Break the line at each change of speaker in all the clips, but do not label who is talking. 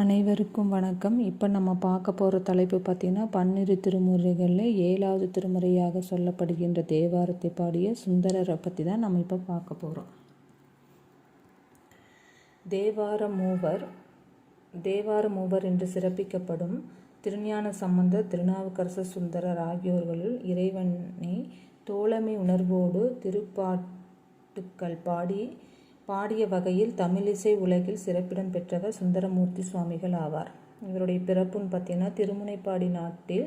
அனைவருக்கும் வணக்கம். இப்போ நம்ம பார்க்க போகிற தலைப்பு பார்த்திங்கன்னா பன்னிரு திருமுறைகளில் ஏழாவது திருமுறையாக சொல்லப்படுகின்ற தேவாரத்தை பாடிய சுந்தரரை பற்றி தான் நம்ம இப்போ பார்க்க போகிறோம் தேவார மூவர் தேவார மூவர் என்று சிறப்பிக்கப்படும் திருஞான சம்பந்த திருநாவுக்கரசர் சுந்தரர் ஆகியோர்களுள் இறைவனை தோழமை உணர்வோடு திருப்பாட்டுக்கள் பாடி பாடிய வகையில் தமிழிசை உலகில் சிறப்பிடம் பெற்றவர் சுந்தரமூர்த்தி சுவாமிகள் ஆவார். இவருடைய பிறப்புன்னு பார்த்தீங்கன்னா திருமுனைப்பாடி நாட்டில்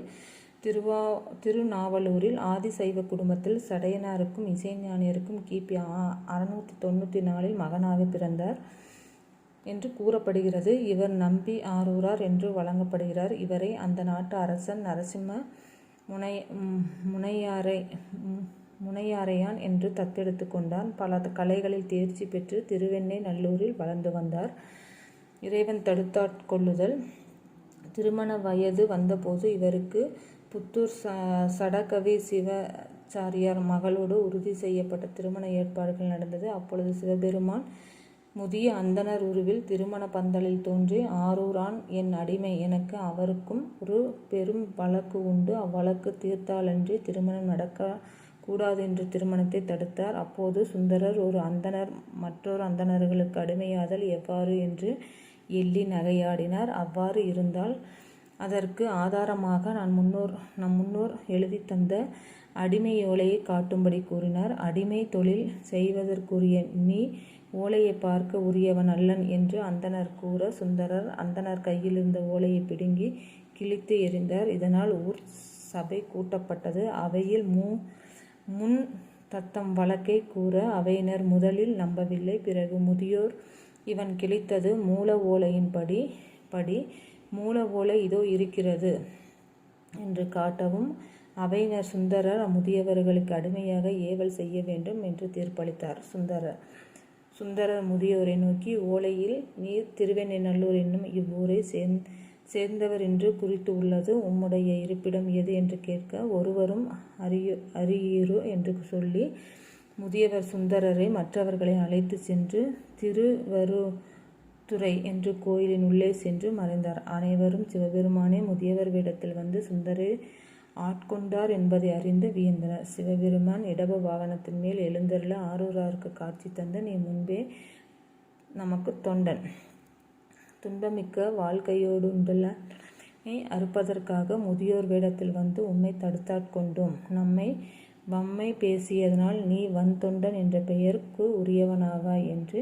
திருவா திருநாவலூரில் ஆதிசைவ குடும்பத்தில் சடையனாருக்கும் இசைஞானியருக்கும் கிபி அறுநூற்றி தொண்ணூற்றி நாலில் மகனாக பிறந்தார் என்று கூறப்படுகிறது. இவர் நம்பி ஆரூரார் என்று வழங்கப்படுகிறார். இவரை அந்த நாட்டு அரசன் நரசிம்ம முனை முனையாரை முனையாரையான் என்று தத்தெடுத்து கொண்டான். பல கலைகளில் தேர்ச்சி பெற்று திருவெண்ணை நல்லூரில் வளர்ந்து வந்தார். இறைவன் தடுத்தாட்கொள்ளுதல் திருமண வயது வந்தபோது இவருக்கு புத்தூர் ச சடகவி சிவச்சாரியார் மகளோடு உறுதி செய்யப்பட்ட திருமண ஏற்பாடுகள் நடந்தது. அப்பொழுது சிவபெருமான் முதிய அந்தனர் உருவில் திருமண பந்தலில் தோன்றி ஆரூரான் என் அடிமை எனக்கு அவருக்கும் ஒரு பெரும் வழக்கு உண்டு. அவ்வழக்கு தீர்த்தாலன்றி திருமணம் நடக்க கூடாது என்று திருமணத்தை தடுத்தார். அப்போது சுந்தரர் ஒரு அந்தனர் மற்றொரு அந்தணர்களுக்கு அடிமையாதல் எவ்வாறு என்று எள்ளி நகையாடினார். அவ்வாறு இருந்தால் அதற்கு ஆதாரமாக நான் முன்னோர் நம் முன்னோர் எழுதி தந்த அடிமை ஓலையை காட்டும்படி கூறினார். அடிமை தொழில் செய்வதற்குரிய நீ ஓலையை பார்க்க உரியவன் அல்லன் என்று அந்தனர் கூற சுந்தரர் அந்தனர் கையில் இருந்த ஓலையை பிடுங்கி கிழித்து எறிந்தார். இதனால் ஊர் சபை கூட்டப்பட்டது. அவையில் மூ முன் தத்தம் வழக்கை கூற அவையினர் முதலில் நம்பவில்லை. பிறகு முதியோர் இவன் கிழித்தது மூல ஓலையின்படி படி மூல ஓலை இதோ இருக்கிறது என்று காட்டவும் அவையினர் சுந்தரர் முதியவர்களுக்கு அடிமையாக ஏவல் செய்ய வேண்டும் என்று தீர்ப்பளித்தார். சுந்தரர் சுந்தரர் முதியோரை நோக்கி ஓலையில் நீர் திருவெண்ணெய்நல்லூர் என்னும் இவ்வூரை சேர்ந்து சேர்ந்தவர் என்று குறித்து உள்ளது உம்முடைய இருப்பிடம் எது என்று கேட்க ஒருவரும் அறிய அறியீரோ என்று சொல்லி முதியவர் சுந்தரரை மற்றவர்களை அழைத்து சென்று திருவருத்துறை என்று கோயிலின் உள்ளே சென்று மறைந்தார். அனைவரும் சிவபெருமானே முதியவர் வேடத்தில் வந்து சுந்தரை ஆட்கொண்டார் என்பதை அறிந்து வியந்தனர். சிவபெருமான் இடப வாகனத்தின் மேல் எழுந்தருள ஆரூராருக்கு காட்சி தந்து நீ முன்பே நமக்கு தொண்டன். துன்பமிக்க வாழ்க்கையோடுண்டலனை அறுப்பதற்காக முதியோர் வேடத்தில் வந்து உம்மை தடுத்தாட்கொண்டோம். நம்மை வம்மை பேசியதனால் நீ வந்தொண்டன் என்ற பெயருக்கு உரியவனாவாய் என்று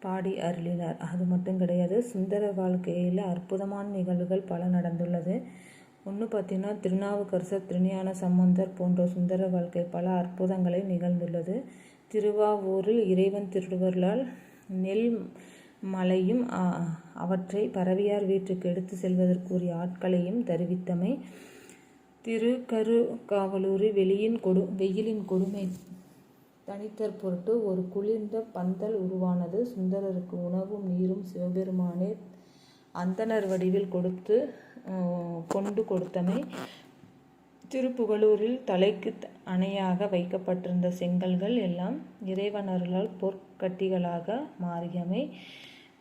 பாடி அருளினார். அது மட்டும் கிடையாது சுந்தர வாழ்க்கையில் அற்புதமான நிகழ்வுகள் பல நடந்துள்ளது. ஒன்று பார்த்தீங்கன்னா திருநாவுக்கரசர் திருஞான சம்பந்தர் போன்ற சுந்தர வாழ்க்கை பல அற்புதங்களை நிகழ்ந்துள்ளது. திருவாவூரில் இறைவன் திருடுவர்களால் நெல் மலையும் அவற்றை பறவையார் வீட்டுக்கு எடுத்து செல்வதற்குரிய ஆட்களையும் தருவித்தமை. திருக்கருகாவலூரில் வெளியின் கொடு வெயிலின் கொடுமை தனித்தற் பொருட்டு ஒரு குளிர்ந்த பந்தல் உருவானது. சுந்தரருக்கு உணவும் நீரும் சிவபெருமானே அந்தனர் வடிவில் கொடுத்து கொண்டு கொடுத்தமை. திருப்புகலூரில் தலைக்கு அணையாக வைக்கப்பட்டிருந்த செங்கல்கள் எல்லாம் இறைவனர்களால் பொற்கட்டிகளாக மாறியமை.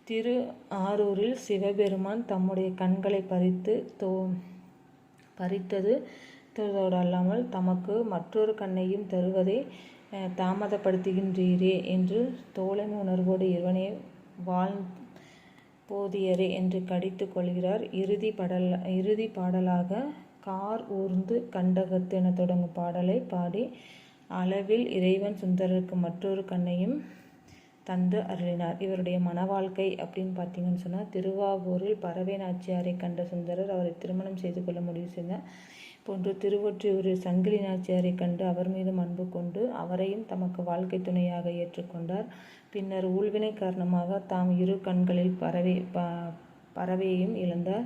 திரு ஆரூரில் சிவபெருமான் தம்முடைய கண்களை பறித்து தோ பறித்தது அல்லாமல் தமக்கு மற்றொரு கண்ணையும் தருவதை தாமதப்படுத்துகின்றீரே என்று தோழன் உணர்வோடு இவனே வாழ் போதியரே என்று கடித்து கொள்கிறார். இறுதி படல் இறுதி பாடலாக கார் ஊர்ந்து கண்டகத்து என தொடங்கும் பாடலை பாடி அளவில் இறைவன் சுந்தரருக்கு மற்றொரு கண்ணையும் தந்து அருளினார். இவருடைய மன வாழ்க்கை அப்படின்னு பார்த்தீங்கன்னு சொன்னால் திருவாவூரில் பறவை நாச்சியாரை கண்ட சுந்தரர் அவரை திருமணம் செய்து கொள்ள முடிவு செய்தார். போன்று திருவொற்றியூரில் சங்கிலி நாச்சியாரை கண்டு அவர் மீதும் அன்பு கொண்டு அவரையும் தமக்கு வாழ்க்கை துணையாக ஏற்றுக்கொண்டார் பின்னர் ஊழ்வினை காரணமாக தாம் இரு கண்களில் பறவை ப பறவையையும் இழந்தார்.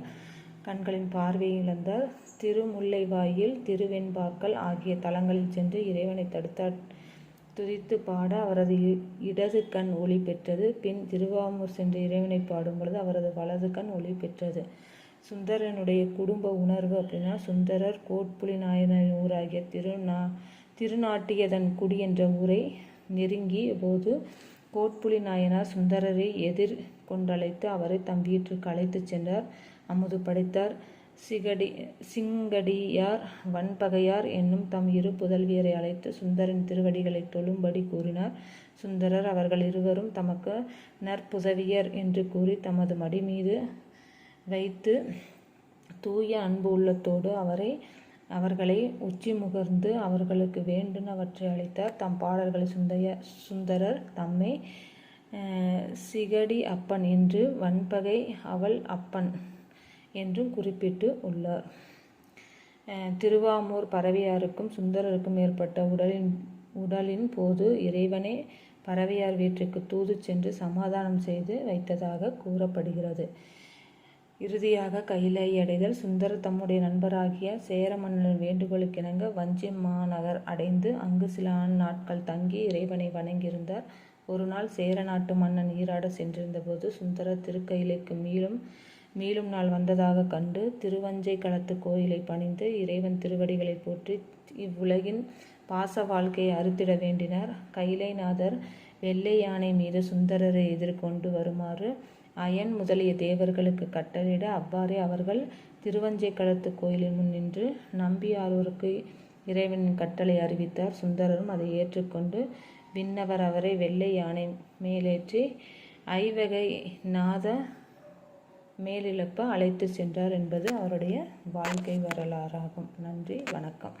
கண்களின் பார்வையை இழந்தார். திருமுல்லைவாயில் திருவெண்பாக்கள் ஆகிய தலங்களில் சென்று இறைவனை தடுத்தார். துதித்து பாட அவரது இடது கண் ஒளி பெற்றது. பின் திருவாமூர் சென்று இறைவனை பாடும் பொழுது அவரது வலது கண் ஒளி பெற்றது. சுந்தரனுடைய குடும்ப உணர்வு அப்படின்னா சுந்தரர் கோட்புலி நாயனர் ஊராகிய திருநா திருநாட்டியதன் குடி என்ற ஊரை நெருங்கிய போது கோட்புலி நாயனார் சுந்தரரை எதிர் கொண்டழைத்து அவரை தம் வீட்டிற்கு அழைத்துச் சென்றார். அமுது படைத்தார். சிகடி சிங்கடியார் வன்பகையார் என்னும் தம் இரு புதல்வியரை அழைத்து சுந்தரின் திருவடிகளை தொழும்படி கூறினார். சுந்தரர் அவர்கள் இருவரும் தமக்கு நற்புதவியர் என்று கூறி தமது மடி மீது வைத்து தூய அன்பு உள்ளத்தோடு அவரை அவர்களை உச்சி முகர்ந்து அவர்களுக்கு வேண்டுனவற்றை அளித்தார். தம் பாடல்களை சுந்தைய சுந்தரர் தம்மை சிகடி அப்பன் என்று வன்பகை அவள் அப்பன். என்றும் குறிப்பிட்டு உள்ளார். திருவாமூர் பறவையாருக்கும் சுந்தரருக்கும் ஏற்பட்ட உடலின் உடலின் போது இறைவனே பறவையார் வீட்டிற்கு தூது சென்று சமாதானம் செய்து வைத்ததாக கூறப்படுகிறது. இறுதியாக கைலை அடைதல் சுந்தர தம்முடைய நண்பராகிய சேர மன்னன் வேண்டுகோளுக்கிணங்க வஞ்சி மாநகர் அடைந்து அங்கு சில நாட்கள் தங்கி இறைவனை வணங்கியிருந்தார். ஒரு நாள் சேர நாட்டு மன்னன் ஈராட சென்றிருந்தபோது சுந்தர திருக்கையிலைக்கு மீளும் மீளும் நாள் வந்ததாக கண்டு திருவஞ்சை களத்து கோயிலை பணிந்து இறைவன் திருவடிகளை போற்றி இவ்வுலகின் பாச வாழ்க்கையை அறுத்திட வேண்டினார். கைலைநாதர் வெள்ளை யானை மீது சுந்தரரை எதிர்கொண்டு வருமாறு அயன் முதலிய தேவர்களுக்கு கட்டளையிட அவ்வாறே அவர்கள் திருவஞ்சை களத்து கோயிலின் முன் நின்று நம்பியாரூருக்கு இறைவனின் கட்டளை அறிவித்தார். சுந்தரரும் அதை ஏற்றுக்கொண்டு விண்ணவர் அவரை வெள்ளை யானை மேலேற்றி ஐவகை நாத மேலிழப்ப அழைத்து சென்றார் என்பது அவருடைய வாழ்க்கை வரலாறாகும். நன்றி வணக்கம்.